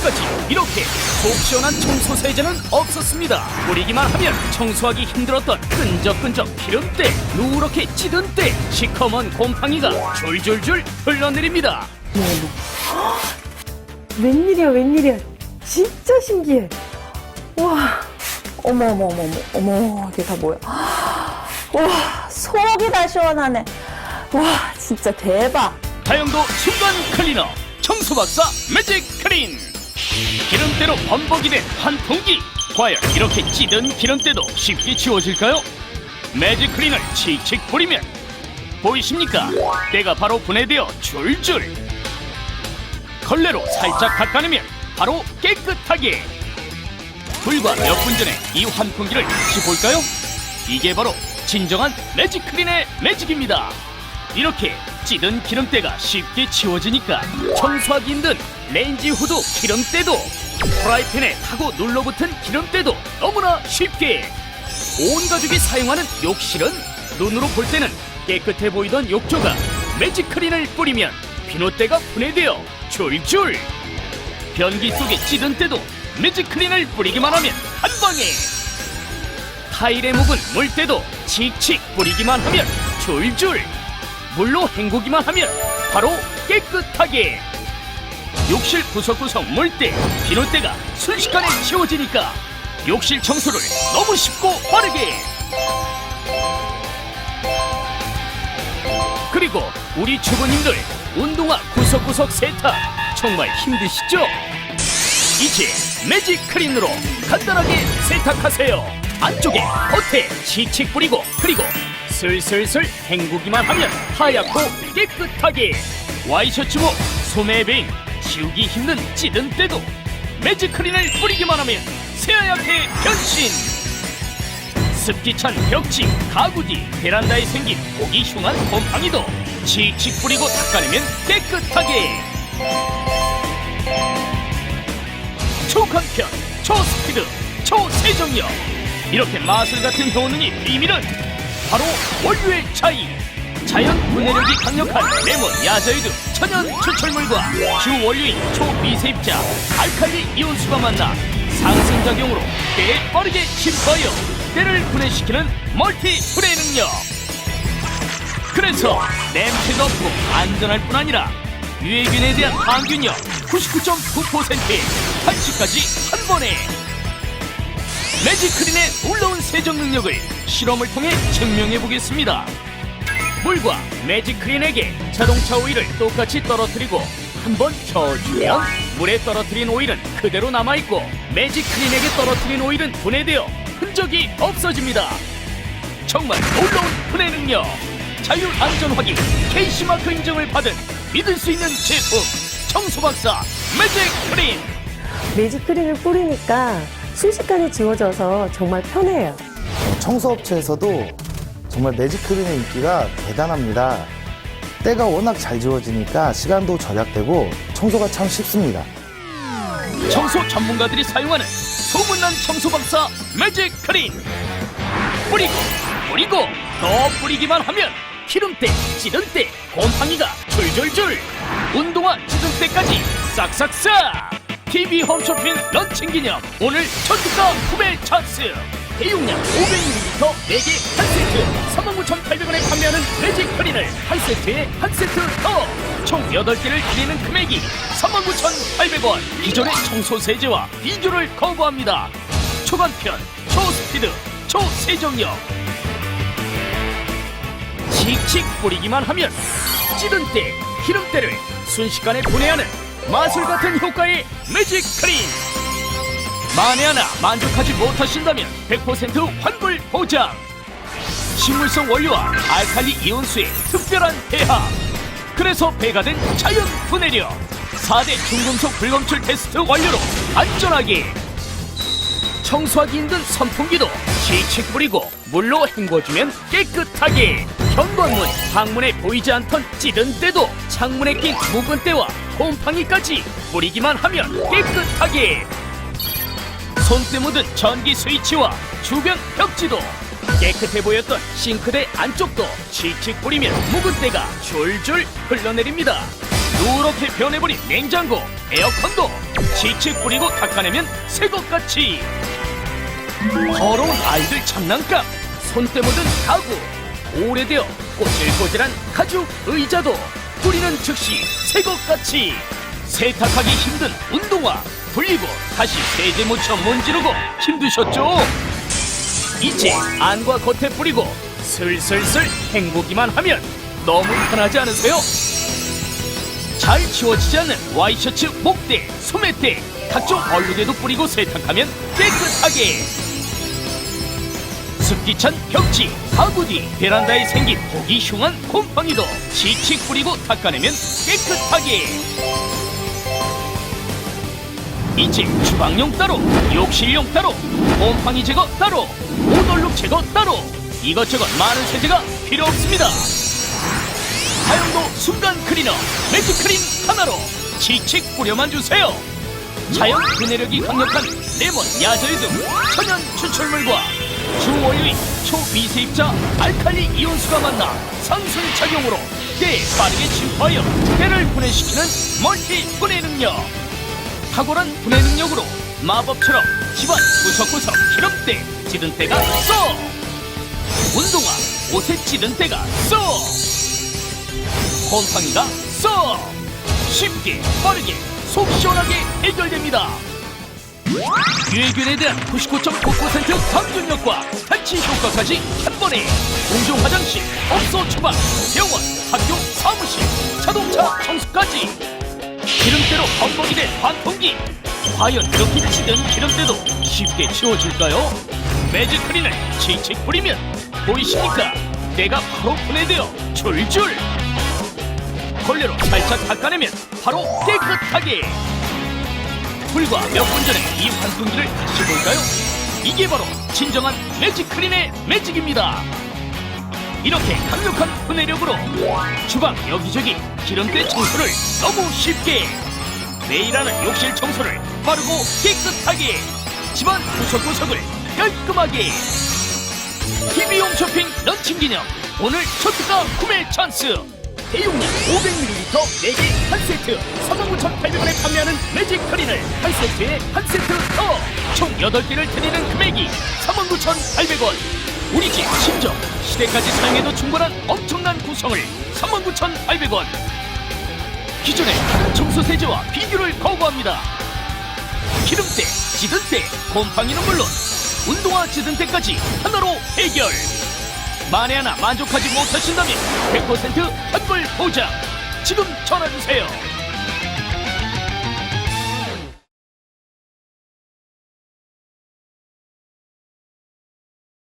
이때까지 이렇게 속 시원한 청소 세제는 없었습니다. 뿌리기만 하면 청소하기 힘들었던 끈적끈적 기름때, 누렇게 찌든 때, 시커먼 곰팡이가 줄줄줄 흘러내립니다. 웬일이야 웬일이야. 진짜 신기해. 와 어머 어머 어머 어머 어머 이게 다 뭐야? 와 속이 다 시원하네. 와 진짜 대박. 다용도 순간 클리너 청소박사 매직 클린 기름때로 범벅이 된 환풍기 과연 이렇게 찌든 기름때도 쉽게 지워질까요? 매직 클린을 칙칙 뿌리면 보이십니까? 때가 바로 분해되어 줄줄 걸레로 살짝 닦아내면 바로 깨끗하게 불과 몇 분 전에 이 환풍기를 다시 볼까요? 이게 바로 진정한 매직 클린의 매직입니다. 이렇게 찌든 기름때가 쉽게 지워지니까 청소하기 힘든 레인지 후드 기름때도 프라이팬에 타고 눌러붙은 기름때도 너무나 쉽게. 온 가족이 사용하는 욕실은 눈으로 볼 때는 깨끗해 보이던 욕조가 매직 클린을 뿌리면 비눗때가 분해되어 줄줄 변기 속에 찌든 때도 매직 클린을 뿌리기만 하면 한 방에. 타일에 묵은 물때도 칙칙 뿌리기만 하면 줄줄 물로 헹구기만 하면 바로 깨끗하게 욕실 구석구석 물때 비눗때가 순식간에 지워지니까 욕실 청소를 너무 쉽고 빠르게 그리고 우리 주부님들 운동화 구석구석 세탁 정말 힘드시죠? 이제 매직 클린으로 간단하게 세탁하세요. 안쪽에 겉에 칙칙 뿌리고 그리고 슬슬슬 헹구기만 하면 하얗고 깨끗하게 와이셔츠목 소매 베인 지우기 힘든 찌든 때도 매직 클린을 뿌리기만 하면 새하얗게 변신. 습기 찬 벽지, 가구 뒤, 베란다에 생긴 보기 흉한 곰팡이도 칙칙 뿌리고 닦아내면 깨끗하게. 초간편, 초스피드, 초세정력 이렇게 마술 같은 효능이 비밀은 바로 원료의 차이. 자연 분해력이 강력한 레몬, 야자유드, 천연 추출물과 주 원료인 초미세입자 알칼리 이온수가 만나 상승작용으로 때에 빠르게 침투하여 때를 분해시키는 멀티 분해 능력. 그래서 냄새도 없고 안전할 뿐 아니라 유해균에 대한 항균력 99.9%에 탈취까지 한 번에. 매직크린의 놀라운 세정 능력을 실험을 통해 증명해 보겠습니다. 물과 매직크린에게 자동차 오일을 똑같이 떨어뜨리고 한번 켜주면 물에 떨어뜨린 오일은 그대로 남아있고 매직크린에게 떨어뜨린 오일은 분해되어 흔적이 없어집니다. 정말 놀라운 분해 능력 자율 안전 확인 KC마크 인증을 받은 믿을 수 있는 제품 청소박사 매직크린 매직크림을 뿌리니까 순식간에 지워져서 정말 편해요 청소업체에서도 정말 매직크린의 인기가 대단합니다. 때가 워낙 잘 지워지니까 시간도 절약되고 청소가 참 쉽습니다. 청소 전문가들이 사용하는 소문난 청소 박사 매직 크린 뿌리고 뿌리고 더 뿌리기만 하면 기름때 찌든때 곰팡이가 줄줄줄 운동화 찌든때까지 싹싹싹 TV 홈쇼핑 런칭 기념. 오늘 전국가 구매 찬스. 대용량 500ml 4개 한 세트. 39,800원에 판매하는 매직 크린을 한 세트에 한 세트 더총 8개를 드리는 금액이 39,800원. 기존의 청소 세제와 비교를 거부합니다. 초간편 초스피드 초세정력. 칙칙 뿌리기만 하면 찌든 때 기름때를 순식간에 분해하는 마술 같은 효과의 매직 크림. 만에 하나 만족하지 못하신다면 100% 환불 보장. 식물성 원료와 알칼리 이온수의 특별한 배합 그래서 배가 된 자연 분해력. 4대 중금속 불검출 테스트 완료로 안전하게. 청소하기 힘든 선풍기도 칙칙 뿌리고 물로 헹궈주면 깨끗하게. 현관문, 방문에 보이지 않던 찌든 때도 창문에 낀 묵은 때와 곰팡이까지 뿌리기만 하면 깨끗하게. 손때 묻은 전기 스위치와 주변 벽지도 깨끗해 보였던 싱크대 안쪽도 칙칙 뿌리면 묵은 때가 줄줄 흘러내립니다. 누렇게 변해버린 냉장고, 에어컨도 지치 뿌리고 닦아내면 새 것같이. 더러운 아이들 장난감, 손때 묻은 가구, 오래되어 꼬질꼬질한 가죽 의자도 뿌리는 즉시 새 것같이 세탁하기 힘든 운동화 돌리고 다시 세제 묻혀 문지르고 힘드셨죠? 이제 안과 겉에 뿌리고 슬슬슬 헹구기만 하면 너무 편하지 않으세요? 잘 지워지지 않는 와이셔츠 목대, 소매대, 각종 얼룩에도 뿌리고 세탁하면 깨끗하게 습기 찬 벽지, 가구 뒤 베란다에 생긴 보기 흉한 곰팡이도 지칙 뿌리고 닦아내면 깨끗하게 이제 주방용 따로, 욕실용 따로, 곰팡이 제거 따로, 오돌룩 제거 따로 이것저것 많은 세제가 필요 없습니다. 사용도 순간 클리너 매직 클린 하나로 지칙 뿌려만 주세요. 자연 분해력이 강력한 레몬, 야자유 등 천연 추출물과 주오일리 초미세입자 알칼리 이온수가 만나 상승 작용으로 때에 빠르게 침투하여 때를 분해시키는 멀티 분해 능력. 탁월한 분해 능력으로 마법처럼 집안 구석구석 기름때, 찌든 때가 쏙! 운동화, 옷에 찌든 때가 쏙! 곰팡이가 쏙! 쉽게, 빠르게, 속 시원하게 해결됩니다. 유해균에 대한 99.9% 강준력과 탈취 효과까지 한 번에 공중 화장실, 업소 주방, 병원, 학교, 사무실, 자동차 청소까지. 기름때로 범벅이 된 환풍기. 과연 이렇게 찌든 기름때도 쉽게 치워질까요? 매직 클린을 칙칙 뿌리면 보이십니까? 때가 바로 분해되어 줄줄. 걸레로 살짝 닦아내면 바로 깨끗하게 불과 몇 분 전에 이 환풍기를 다시 볼까요? 이게 바로 진정한 매직 클린의 매직입니다. 이렇게 강력한 분해력으로 주방 여기저기 기름때 청소를 너무 쉽게 매일 하는 욕실 청소를 빠르고 깨끗하게 집안 구석구석을 깔끔하게. TV용 쇼핑 런칭 기념 오늘 초특가 구매 찬스 대용량 500ml 4개 한 세트. 39,800원에 판매하는 매직 클린을 한 세트에 한 세트 더 총 8개를 드리는 금액이 39,800원. 우리 집 심정 시대까지 사용해도 충분한 엄청난 구성을 39,800원. 기존의 다른 청소 세제와 비교를 거부합니다. 기름때, 찌든때, 곰팡이는 물론 운동화 찌든때까지 하나로 해결 만에 하나 만족하지 못하신다면 100% 환불 보장. 지금 전화주세요